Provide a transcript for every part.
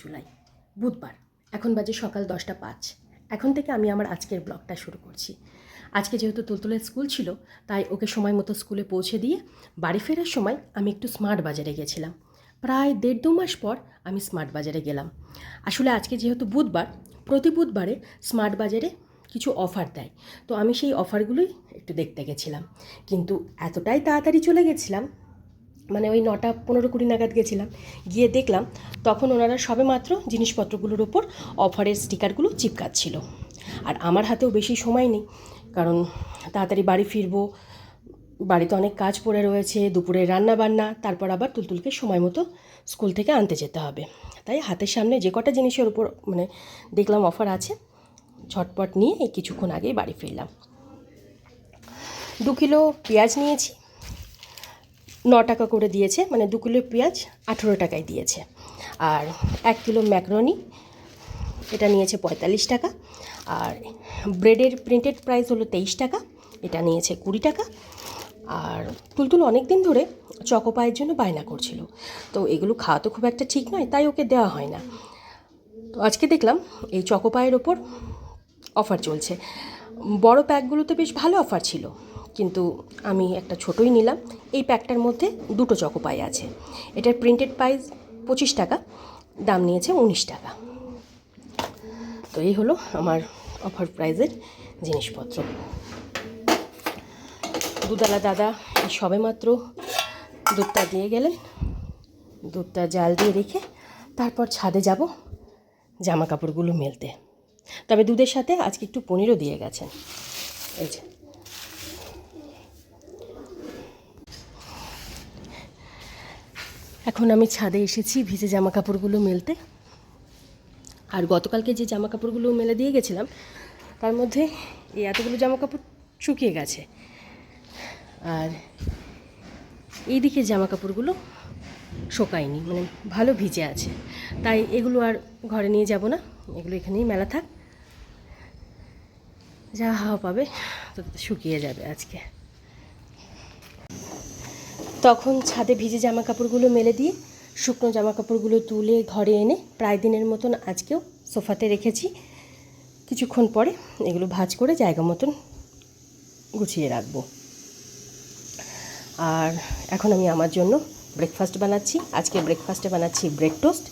জুলাই বুধবার, এখন বাজে সকাল দশটা পাঁচ। এখন থেকে আমি আমার আজকের ব্লগটা শুরু করছি। আজকে যেহেতু তুলতুলের স্কুল ছিল, তাই ওকে সময় মতো স্কুলে পৌঁছে দিয়ে বাড়ি ফেরার সময় আমি একটু স্মার্ট বাজারে গেছিলাম। প্রায় দেড় দু মাস পর আমি স্মার্ট বাজারে গেলাম। আসলে আজকে যেহেতু বুধবার, প্রতি বুধবারে স্মার্ট বাজারে কিছু অফার দেয়। তো আমি সেই অফারগুলোই একটু দেখতে গেছিলাম। কিন্তু এতটাই তাড়াতাড়ি চলে গেছিলাম মানে ওই নটা পনেরো কুড়ি নাগাদ গেছিলাম, গিয়ে দেখলাম তখন ওনারা সবেমাত্র জিনিসপত্রগুলোর ওপর অফারের স্টিকারগুলো চিপকাচ্ছিল। আর আমার হাতেও বেশি সময় নেই, কারণ তাড়াতাড়ি বাড়ি ফিরবো, বাড়িতে অনেক কাজ পড়ে রয়েছে, দুপুরে রান্না বান্না তারপর আবার তুলতুলকে সময় মতো স্কুল থেকে আনতে যেতে হবে। তাই হাতের সামনে যে কটা জিনিসের উপর মানে দেখলাম অফার আছে, ঝটপট নিয়ে কিছুক্ষণ আগেই বাড়ি ফিরলাম। দু কিলো পেঁয়াজ নিয়েছি ন টাকা করে দিয়েছে মানে দু কিলো পেঁয়াজ আঠেরো টাকায় দিয়েছে। আর এক কিলো ম্যাকরনি, এটা নিয়েছে পঁয়তাল্লিশ টাকা। আর ব্রেডের প্রিন্টেড প্রাইস হলো তেইশ টাকা, এটা নিয়েছে কুড়ি টাকা। আর তুলতুল অনেক দিন ধরে চকোপায়ের জন্য বায়না করছিল। তো এগুলো খাওয়া তো খুব একটা ঠিক নয়, তাই ওকে দেওয়া হয় না। তো আজকে দেখলাম এই চকোপায়ের ওপর অফার চলছে। বড় প্যাকগুলোতে বেশ ভালো অফার ছিল। কিন্তু আমি একটা ছোটোই নিলাম। এই প্যাকটার মধ্যে দুটো চকো পাই আছে। এটার প্রিন্টেড প্রাইস পঁচিশ টাকা, দাম নিয়েছে উনিশ টাকা। তো এই হলো আমার অফার প্রাইজের জিনিসপত্র। দুধালা দাদা এই সবেমাত্র দুধটা দিয়ে গেলেন। দুধটা জাল দিয়ে রেখে তারপর ছাদে যাব জামা কাপড়গুলো মেলতে। তবে দুধের সাথে আজকে একটু পনিরও দিয়ে গেছেন। এই যে। এখন আমি ছাদে এসেছি ভিজে জামা কাপড়গুলো মেলতে। আর গতকালকে যে জামা কাপড়গুলো মেলে দিয়ে গেছিলাম, তার মধ্যে এই এতগুলো জামা কাপড় শুকিয়ে গেছে। আর এই দিকে জামা কাপড়গুলো শোকায়নি মানে ভালো ভিজে আছে। তাই এগুলো আর ঘরে নিয়ে যাব না, এগুলো এখানেই মেলা থাক। যা হাওয়া পাবে তো শুকিয়ে যাবে আজকে। তখন ছাদে ভিজে জামা কাপড়গুলো মেলে দিয়ে, শুকনো জামা কাপড়গুলো তুলে ঘরে এনে প্রায় দিনের মতন আজকেও সোফাতে রেখেছি। কিছুক্ষণ পরে এগুলো ভাজ করে জায়গা মতন গুছিয়ে রাখব। আর এখন আমি আমার জন্য ব্রেকফাস্ট বানাচ্ছি। আজকে ব্রেকফাস্টে বানাচ্ছি ব্রেড টোস্ট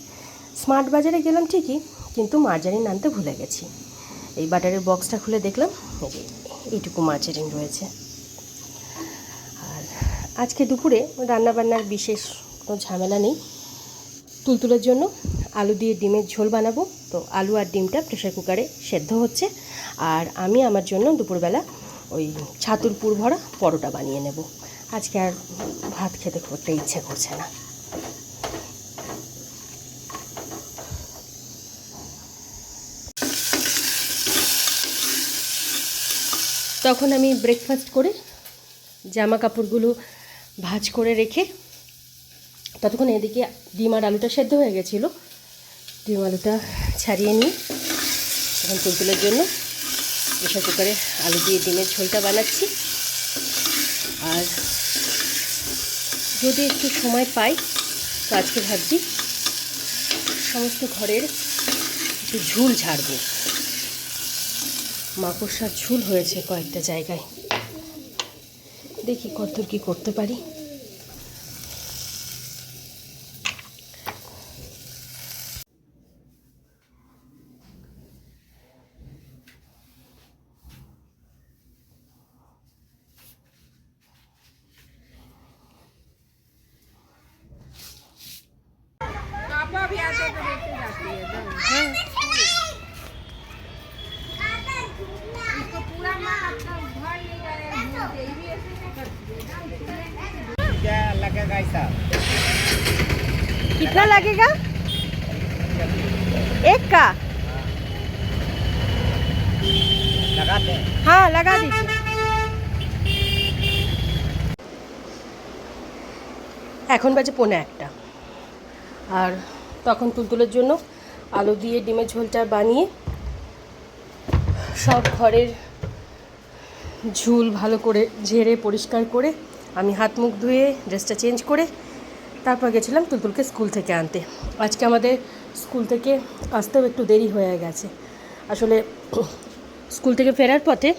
স্মার্ট বাজারে গেলাম ঠিকই, কিন্তু মার্জারিন আনতে ভুলে গেছি। এই বাটারের বক্সটা খুলে দেখলাম এইটুকু মার্জারিন রয়েছে। আজকে দুপুরে রান্নাবান্নার বিশেষ কোনো ঝামেলা নেই। তুলতুলের জন্য আলু দিয়ে ডিমের ঝোল বানাবো। তো আলু আর ডিমটা প্রেশার কুকারে সেদ্ধ হচ্ছে। আর আমি আমার জন্য দুপুরবেলা ওই ছাতুর পুর ভরা পরোটা বানিয়ে নেব। আজকে আর ভাত খেতে একটা ইচ্ছে করছে না। তখন আমি ব্রেকফাস্ট করে জামা কাপড়গুলো ভাজ করে রেখে ততক্ষণ এদিকে ডিম আর আলুটা সেদ্ধ হয়ে গেছিল। ডিম আলুটা ছাড়িয়ে নিই এখন তুলতুলের জন্য। প্রেশার কুকারে আলু দিয়ে ডিমের ঝোলটা বানাচ্ছি। আর যদি একটু সময় পাই, তো আজকে ভাবছি সমস্ত ঘরের একটু ঝুল ঝাড়বো। মাকড়সার ঝুল হয়েছে কয়েকটা জায়গায়। দেখি কতদূর কী করতে পারি पापा भी आते तो देखते जाती है तो इसको पूरा मन अपना भर नहीं करे घूमते ही भी ऐसे नहीं करती है ना क्या लगेगा ऐसा कितना लगेगा एक का लगाते हैं हाँ लगा दीजिए এখন বাজে পৌনে একটা আর তখন তুলতুলের জন্য আলু দিয়ে ডিমের ঝোলটা বানিয়ে সব ঘরের ঝুল ভালো করে ঝেড়ে পরিষ্কার করে আমি হাত মুখ ধুয়ে ড্রেসটা চেঞ্জ করে তারপর গেছিলাম তুলতুলকে স্কুল থেকে আনতে। আজকে আমাদের স্কুল থেকে আসতেও একটু দেরি হয়ে গেছে। আসলে স্কুল থেকে ফেরার পথে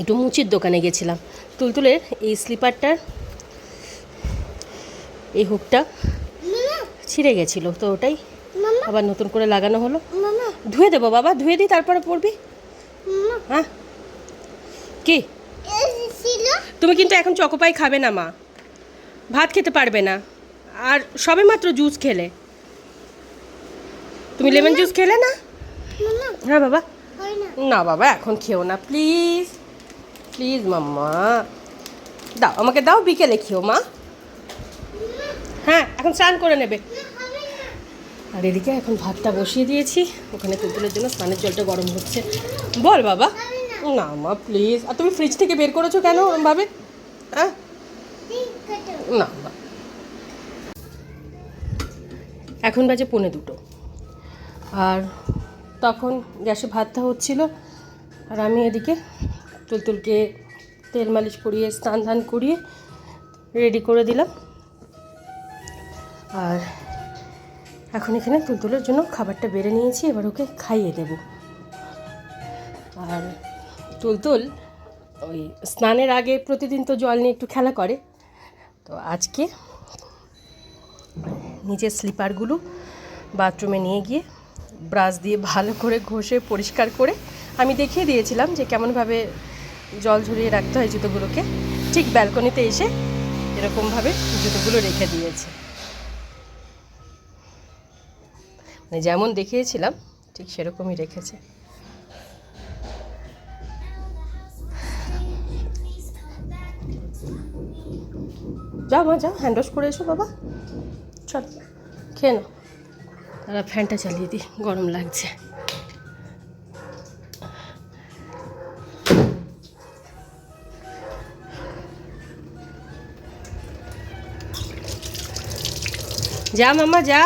একটু মুচির দোকানে গেছিলাম। তুলতুলের এই স্লিপারটার এই হুকটা ছিঁড়ে গেছিল তো ওটাই আবার নতুন করে লাগানো হলো। ধুয়ে দেবো বাবা ধুয়ে দিই তারপরে পড়বি হ্যাঁ? কি? তুমি কিন্তু এখন চকোপাই খাবে না মা। ভাত খেতে পারবে না। আর সবে মাত্র জুস খেলে। তুমি লেমন জুস খেলে না? হ্যাঁ বাবা। না। বাবা এখন খেও না প্লিজ। প্লিজ মাম্মা। দাও আমাকে দাও বিকেলে খেও মা। হ্যাঁ এখন স্নান করে নেবে। আর এদিকে এখন ভাতটা বসিয়ে দিয়েছি। ওখানে কুকুরের জন্য স্নানের জলটা গরম হচ্ছে। বল বাবা। না মা প্লিজ আর তুমি ফ্রিজ থেকে বের করেছ কেন ভাবে হ্যাঁ? না। এখন বাজে পৌনে দুটো। আর তখন গ্যাসে ভাতটা হচ্ছিল, আর আমি এদিকে তুলতুলকে তেল মালিশ করিয়ে, স্নান ধান করিয়ে রেডি করে দিলাম। আর এখন এখানে তুলতুলের জন্য খাবারটা বেড়ে নিয়েছি, এবার ওকে খাইয়ে দেব। আর তুলতুল, ওই স্নানের আগে প্রতিদিন তো জল নিয়ে একটু খেলা করে। তো আজকে নিজের স্লিপারগুলো বাথরুমে নিয়ে গিয়ে ব্রাশ দিয়ে ভালো করে ঘষে, পরিষ্কার করে আমি দেখিয়ে দিয়েছিলাম যে কেমনভাবে জল ঝরিয়ে রাখতে হয় জুতোগুলোকে। ঠিক ব্যালকনিতে এসে এরকমভাবে জুতোগুলো রেখে দিয়েছে। মানে যেমন দেখিয়েছিলাম, ঠিক সেরকমই রেখেছে। যাও মা, যাও হ্যান্ড ওয়াশ করে এসো বাবা। চল, খেয়ে নাও। তারা ফ্যানটা চালিয়ে দিই, গরম লাগছে। যা মামা, যা।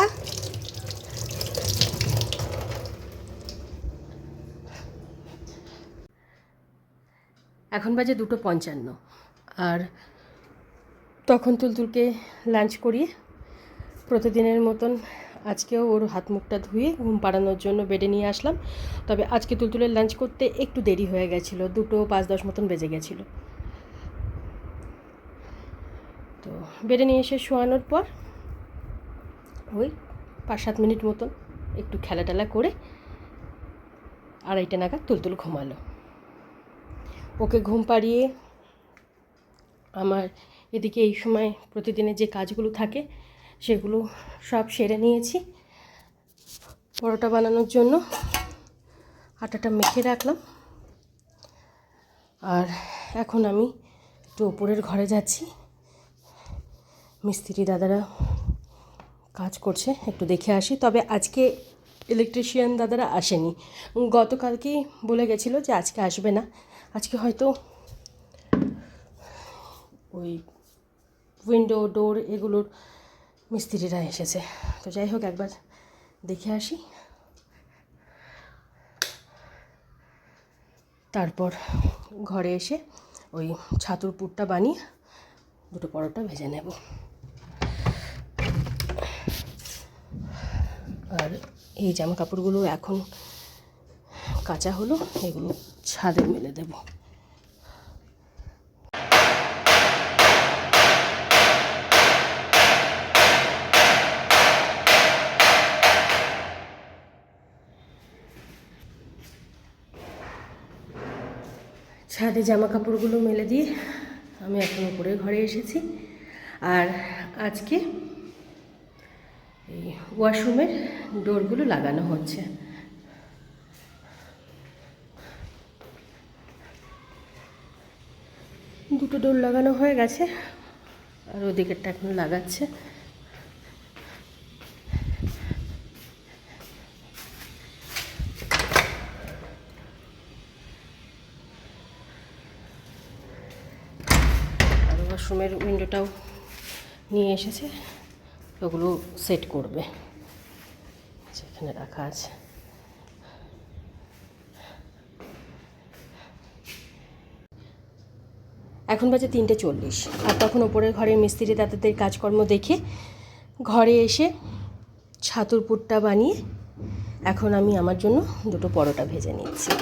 এখন বাজে দুটো পঞ্চান্ন, আর তখন তুলতুলকে লাঞ্চ করিয়ে প্রতিদিনের মতন আজকেও ওর হাত মুখটা ধুয়ে ঘুম পাড়ানোর জন্য বেডে নিয়ে আসলাম। তবে আজকে তুলতুলের লাঞ্চ করতে একটু দেরি হয়ে গেছিল, দুটো পাঁচ দশ মতন বেজে গেছিল। তো বেডে নিয়ে এসে শোয়ানোর পর ওই পাঁচ সাত মিনিট মতন একটু খেলা টেলা করে আড়াইটা নাগাদ তুলতুল ঘুমালো। ওকে ঘুম পাড়িয়ে আমার এদিকে এই সময় প্রতিদিনের যে কাজগুলো থাকে, সেগুলো সব সেরে নিয়েছি। পরোটা বানানোর জন্য আটাটা মেখে রাখলাম। আর এখন আমি একটু ওপরের ঘরে যাচ্ছি। মিস্ত্রি দাদারা কাজ করছে, একটু দেখে আসি। তবে আজকে ইলেকট্রিশিয়ান দাদারা আসেনি। গতকালকেই বলে গেছিল যে আজকে আসবে না। আজকে হয়তো ওই উইন্ডো ডোর এগুলোর মিস্ত্রিরা এসেছে। তো যাই হোক, একবার দেখে আসি। তারপর ঘরে এসে ওই ছাতুর পুরটা বানিয়ে দুটো পরোটা ভেজে নেব। আর এই জামা কাপড়গুলো এখন কাঁচা হলো, এগুলো ছাদে মেলে দেবো। ছাদে জামা কাপড়গুলো মেলে দিয়ে আমি এখন উপরে ঘরে এসেছি। আর আজকে এই ওয়াশরুমের ডোরগুলো লাগানো হচ্ছে। দুটো ডোর লাগানো হয়ে গেছে, আর ওদিকেরটা এখন লাগাচ্ছে। ওয়াশরুমের উইন্ডোটাও নিয়ে এসেছে। ওগুলো সেট করবে। যেখানে রাখা আছে। এখন বাজে তিনটে চল্লিশ। আর তখন ওপরের ঘরের মিস্ত্রি তাদের কাজকর্ম দেখে ঘরে এসে ছাতুর পুরটা বানিয়ে এখন আমি আমার জন্য দুটো পরোটা ভেজে নিচ্ছি।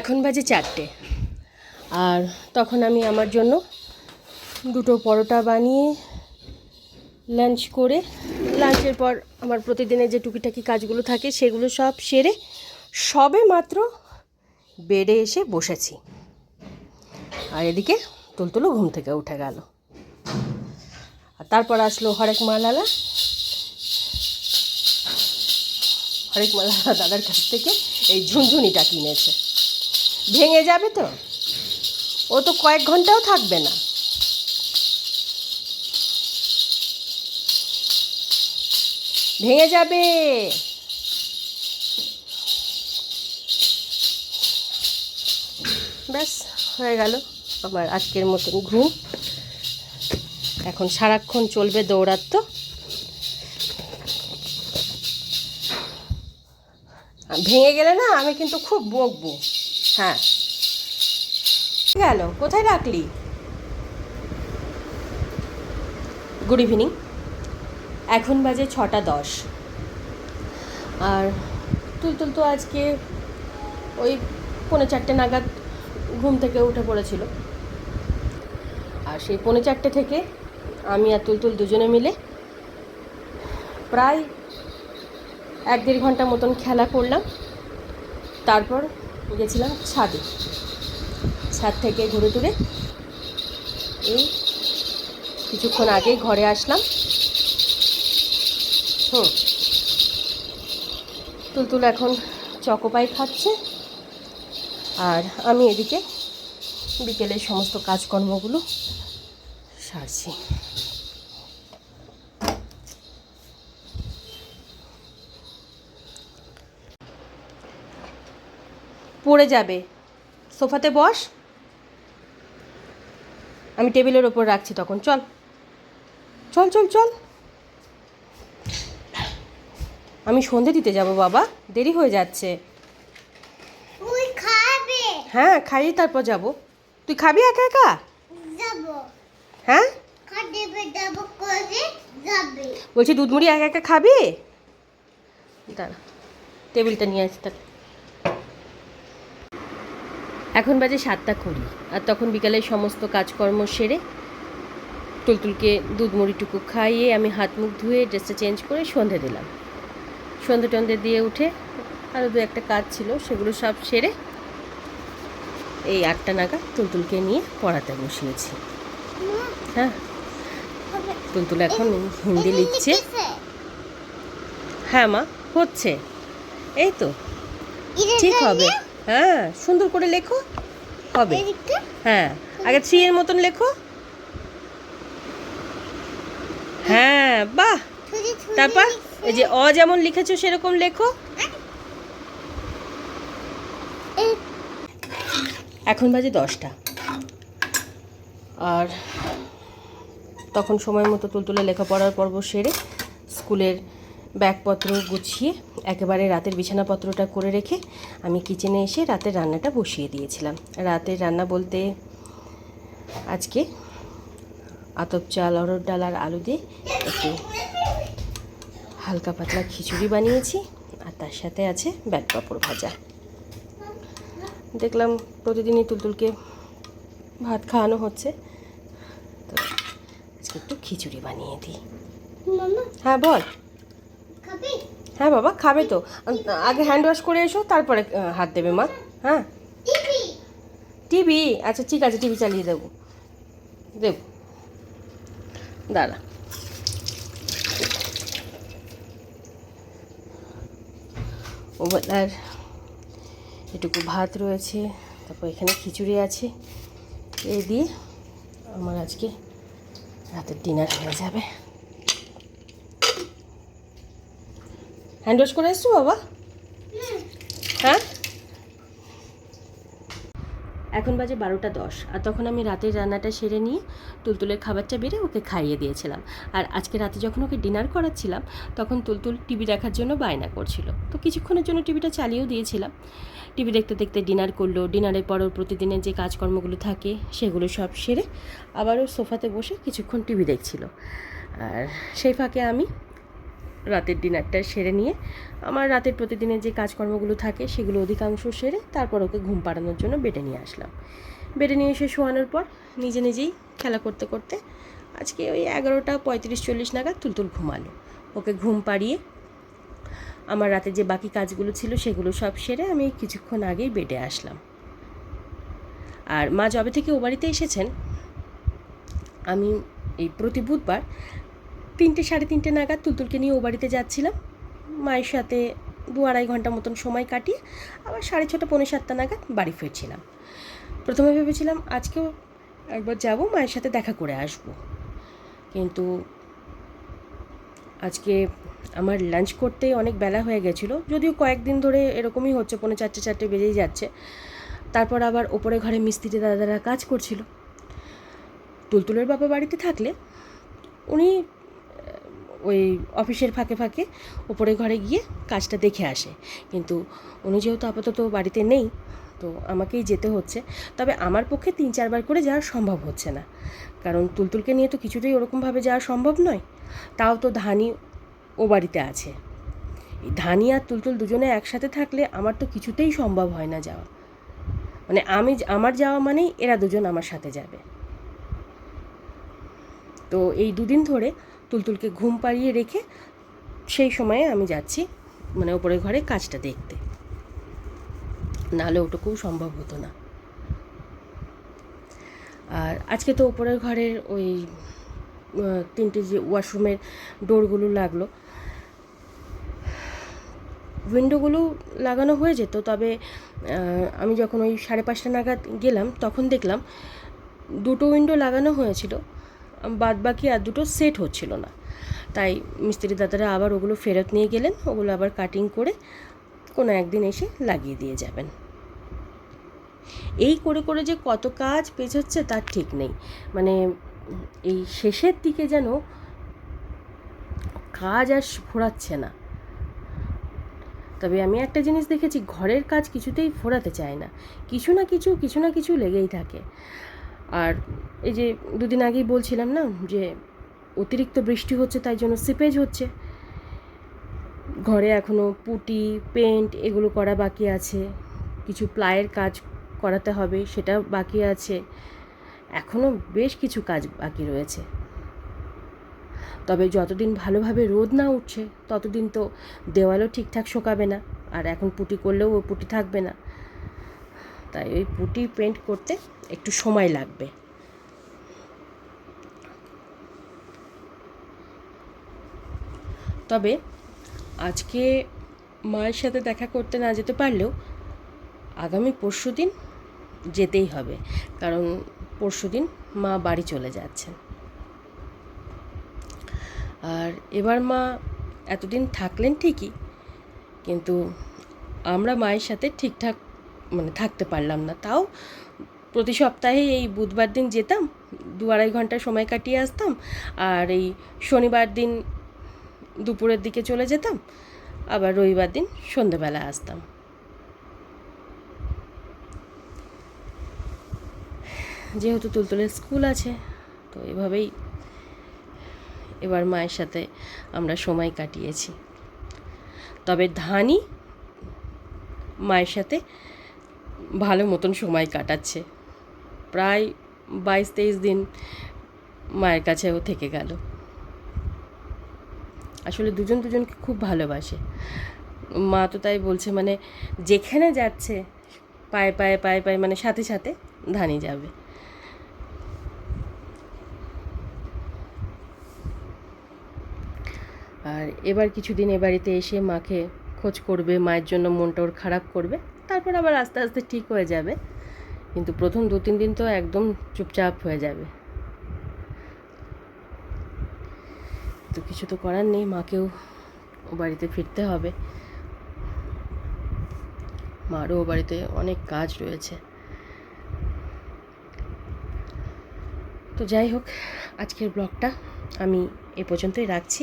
এখন বাজে চারটে। আর তখন আমি আমার জন্য দুটো পরোটা বানিয়ে লাঞ্চ করে লাঞ্চের পর আমার প্রতিদিনের যে টুকিটাকি কাজগুলো থাকে সেগুলো সব সেরে সবে মাত্র বেডে এসে বসেছি। আর এদিকে তুলতুলো ঘুম থেকে উঠে গেল। আর তারপর আসলো হরেক মালালা। হরেক মালালা দাদার কাছ থেকে এই ঝুনঝুনিটা কিনেছে। ভেঙে যাবে তো? ও তো কয়েক ঘন্টাও থাকবে না। ভেঙে যাবে। ব্যাস, হয়ে গেল আমার আজকের মতন ঘুম। এখন সারাক্ষণ চলবে দৌড়াত্ম ভেঙে গেলে না আমি কিন্তু খুব বকবো। হ্যাঁ। গেল, কোথায় রাখলি? গুড ইভিনিং এখন বাজে ছটা দশ। আর তুলতুল তো আজকে ওই পৌনে চারটে নাগাদ ঘুম থেকে উঠে পড়েছিল। আর সেই পৌনে চারটে থেকে আমি আর তুলতুল দুজনে মিলে প্রায় এক দেড় ঘণ্টা মতন খেলা করলাম। তারপর গেছিলাম ছাদে। ছাদ থেকে ঘুরে টুরে এই কিছুক্ষণ আগেই ঘরে আসলাম। হুম। তুলতুল এখন চকোপাই খাচ্ছে। আর আমি এদিকে বিকেলের সমস্ত কাজকর্মগুলো সারছি। পড়ে যাবে। সোফাতে বস। আমি টেবিলের ওপর রাখছি তখন। চল। চল চল চল। আমি সন্ধে দিতে যাব বাবা। দেরি হয়ে যাচ্ছে। হ্যাঁ খাইয়ে তারপর যাব। তুই খাবি একা একা? হ্যাঁ? বলছি দুধ মুড়ি একা একা খাবি? দাঁড়া টেবিলটা নিয়ে আসি তার এখন বাজে সাতটা কুড়ি, আর তখন বিকালে সমস্ত কাজকর্ম সেরে টুলটুলকে দুধ মুড়িটুকু খাইয়ে আমি হাত মুখ ধুয়ে ড্রেসটা চেঞ্জ করে সন্ধে দিলাম। সন্ধে টন্ধে দিয়ে উঠে আরও দু একটা কাজ ছিল, সেগুলো সব সেরে এই আটটা নাগাদ টুলটুলকে নিয়ে পড়াতে বসিয়েছি। হ্যাঁ টুলটুল এখন হিন্দি লিখছে। হ্যাঁ মা, হচ্ছে। এই তো, ঠিক হবে। হ্যাঁ সুন্দর করে লেখো। হবে। হ্যাঁ আগে থ্রি এর মতন লেখো। হ্যাঁ বাহ! তারপর এই যে অ যেমন লিখেছো সেরকম লেখো। এখন বাজে দশটা। আর তখন সময় মতো তুলতুলে লেখাপড়ার পর্ব সেরে স্কুলের ব্যাগপত্র গুছিয়ে একেবারে রাতের বিছানাপত্রটা করে রেখে আমি কিচেনে এসে রাতের রান্নাটা বসিয়ে দিয়েছিলাম। রাতের রান্না বলতে আজকে আতপ চাল অরড় ডাল আর আলু দিয়ে একটু হালকা পাতলা খিচুড়ি বানিয়েছি আর তার সাথে আছে ব্যাগ পাঁপড় ভাজা। দেখলাম প্রতিদিনই তুলতুলকে ভাত খাওয়ানো হচ্ছে। তো আজকে একটু খিচুড়ি বানিয়ে দিই। হ্যাঁ বল। হ্যাঁ বাবা, খাবে তো। আগে হ্যান্ড ওয়াশ করে এসো, তারপরে হাত দেবে মা। হ্যাঁ। টিভি। আচ্ছা ঠিক আছে, টিভি চালিয়ে দেবো। দেব। দাঁড়া। ওবেলার এটুকু ভাত রয়েছে, তারপর এখানে খিচুড়ি আছে। এই দিয়ে আমার আজকে রাতের ডিনার হয়ে যাবে। হ্যান্ড ওয়াশ করে এসছো বাবা? হ্যাঁ? এখন বাজে বারোটা দশ, আর তখন আমি রাতের রান্নাটা সেরে নিয়ে তুলতুলের খাবারটা বেড়ে ওকে খাইয়ে দিয়েছিলাম। আর আজকে রাতে যখন ওকে ডিনার করাচ্ছিলাম, তখন তুলতুল টিভি দেখার জন্য বায়না করছিল। তো কিছুক্ষণের জন্য টিভিটা চালিয়েও দিয়েছিলাম। টিভি দেখতে দেখতে ডিনার করল ডিনারের পর ওর প্রতিদিনের যে কাজকর্মগুলো থাকে, সেগুলো সব সেরে আবারও সোফাতে বসে কিছুক্ষণ টিভি দেখছিল। আর সেই ফাঁকে আমি রাতের ডিনারটা সেরে নিয়ে আমার রাতের প্রতিদিনের যে কাজকর্মগুলো থাকে সেগুলো অধিকাংশ সেরে তারপর ওকে ঘুম পাড়ানোর জন্য বেডে নিয়ে আসলাম। বেডে নিয়ে এসে শোয়ানোর পর নিজে নিজেই খেলা করতে করতে আজকে ওই এগারোটা পঁয়ত্রিশ চল্লিশ নাগাদ তুলতুল ঘুমালো। ওকে ঘুম পাড়িয়ে আমার রাতে যে বাকি কাজগুলো ছিল সেগুলো সব সেরে আমি কিছুক্ষণ আগেই বেডে আসলাম। আর মা যবে থেকে ও বাড়িতে এসেছেন, আমি এই প্রতি বুধবার তিনটে, সাড়ে তিনটে নাগাদ তুলতুলকে নিয়ে ও বাড়িতে যাচ্ছিলাম। মায়ের সাথে দু আড়াই ঘণ্টা মতন সময় কাটিয়ে আবার সাড়ে ছটা, পৌনে সাতটা নাগাদ বাড়ি ফিরছিলাম। প্রথমে ভেবেছিলাম আজকেও একবার যাব, মায়ের সাথে দেখা করে আসব। কিন্তু আজকে আমার লাঞ্চ করতে অনেক বেলা হয়ে গেছিল, যদিও কয়েকদিন ধরে এরকমই হচ্ছে, পৌনে চারটে চারটে বেজেই যাচ্ছে। তারপর আবার ওপরে ঘরে মিস্ত্রি দাদারা কাজ করছিল। তুলতুলের বাবা বাড়িতে থাকলে উনি ওই অফিসের ফাঁকে ফাঁকে ওপরে ঘরে গিয়ে কাজটা দেখে আসে। কিন্তু উনি যেহেতু আপাতত বাড়িতে নেই, তো আমাকেই যেতে হচ্ছে। তবে আমার পক্ষে তিন চারবার করে যাওয়া সম্ভব হচ্ছে না। কারণ তুলতুলকে নিয়ে তো কিছুতেই ওরকমভাবে যাওয়া সম্ভব নয়। তাও তো ধানি ও বাড়িতে আছে। ধানি আর তুলতুল দুজনে একসাথে থাকলে আমার তো কিছুতেই সম্ভব হয় না যাওয়া। মানে আমি আমার যাওয়া মানেই এরা দুজন আমার সাথে যাবে। তো এই দুদিন ধরে তুলতুলকে ঘুম পাড়িয়ে রেখে সেই সময়ে আমি যাচ্ছি মানে ওপরের ঘরে কাজটা দেখতে। নাহলে ওটুকুও সম্ভব হতো না। আর আজকে তো ওপরের ঘরের ওই তিনটে যে ওয়াশরুমের ডোরগুলো লাগল, উইন্ডোগুলো লাগানো হয়ে যেত, তবে আমি যখন ওই সাড়ে পাঁচটা নাগাদ গেলাম, তখন দেখলাম দুটো উইন্ডো লাগানো হয়েছিল। বাদ বাকি আর দুটো সেট হচ্ছিল না। তাই মিস্ত্রি দাদারা আবার ওগুলো ফেরত নিয়ে গেলেন, ওগুলো আবার কাটিং করে কোনো একদিন এসে লাগিয়ে দিয়ে যাবেন। এই করে করে যে কত কাজ পেছোচ্ছে তার ঠিক নেই। মানে এই শেষের দিকে যেন কাজ আর ফোরাচ্ছে না। তবে আমি একটা জিনিস দেখেছি, ঘরের কাজ কিছুতেই ফোরাতে চায় না। কিছু না কিছু কিছু না কিছু লেগেই থাকে। আর এই যে দুদিন আগেই বলছিলাম না, যে অতিরিক্ত বৃষ্টি হচ্ছে, তাই জন্য সিপেজ হচ্ছে। ঘরে এখনও পুটি পেন্ট এগুলো করা বাকি আছে। কিছু প্লায়ের কাজ করাতে হবে, সেটা বাকি আছে। এখনও বেশ কিছু কাজ বাকি রয়েছে। তবে যতদিন ভালোভাবে রোদ না উঠছে, ততদিন তো দেওয়ালও ঠিকঠাক শোকাবে না। আর এখন পুটি করলেও পুটি থাকবে না। তাই ওই পুটি পেন্ট করতে একটু সময় লাগবে। তবে আজকে মায়ের সাথে দেখা করতে না যেতে পারলেও আগামী পরশু দিন যেতেই হবে, কারণ পরশু দিন মা বাড়ি চলে যাচ্ছেন। আর এবার মা এতদিন থাকলেন ঠিকই, কিন্তু আমরা মায়ের সাথে ঠিকঠাক মানে থাকতে পারলাম না। তাও প্রতি সপ্তাহে এই বুধবার দিন যেতাম, দু আড়াই ঘণ্টা সময় কাটিয়ে আসতাম আর এই শনিবার দিন দুপুরের দিকে চলে যেতাম, আবার রবিবার দিন সন্ধেবেলা আসতাম। যেহেতু তুলতুলের স্কুল আছে, তো এভাবেই এবার মায়ের সাথে আমরা সময় কাটিয়েছি। তবে ধানই মায়ের সাথে ভালো মতন সময় কাটাচ্ছে। প্রায় বাইশ তেইশ দিন মায়ের কাছেও থেকে গেল। আসলে দুজন দুজনকে খুব ভালোবাসে। মা তো তাই বলছে মানে যেখানে যাচ্ছে, পায়ে পায়ে পায়ে পায়ে মানে সাথে সাথে ধানি যাবে। আর এবার কিছুদিন এ বাড়িতে এসে মাকে খোঁজ করবে, মায়ের জন্য মনটা ওর খারাপ করবে। তারপর আবার আস্তে আস্তে ঠিক হয়ে যাবে। কিন্তু প্রথম দু, তিন দিন তো একদম চুপচাপ হয়ে যাবে। তো কিছু তো করার নেই, মাকেও ও বাড়িতে ফিরতে হবে। মারও ও বাড়িতে অনেক কাজ রয়েছে। তো যাই হোক, আজকের ব্লগটা আমি এ পর্যন্তই রাখছি।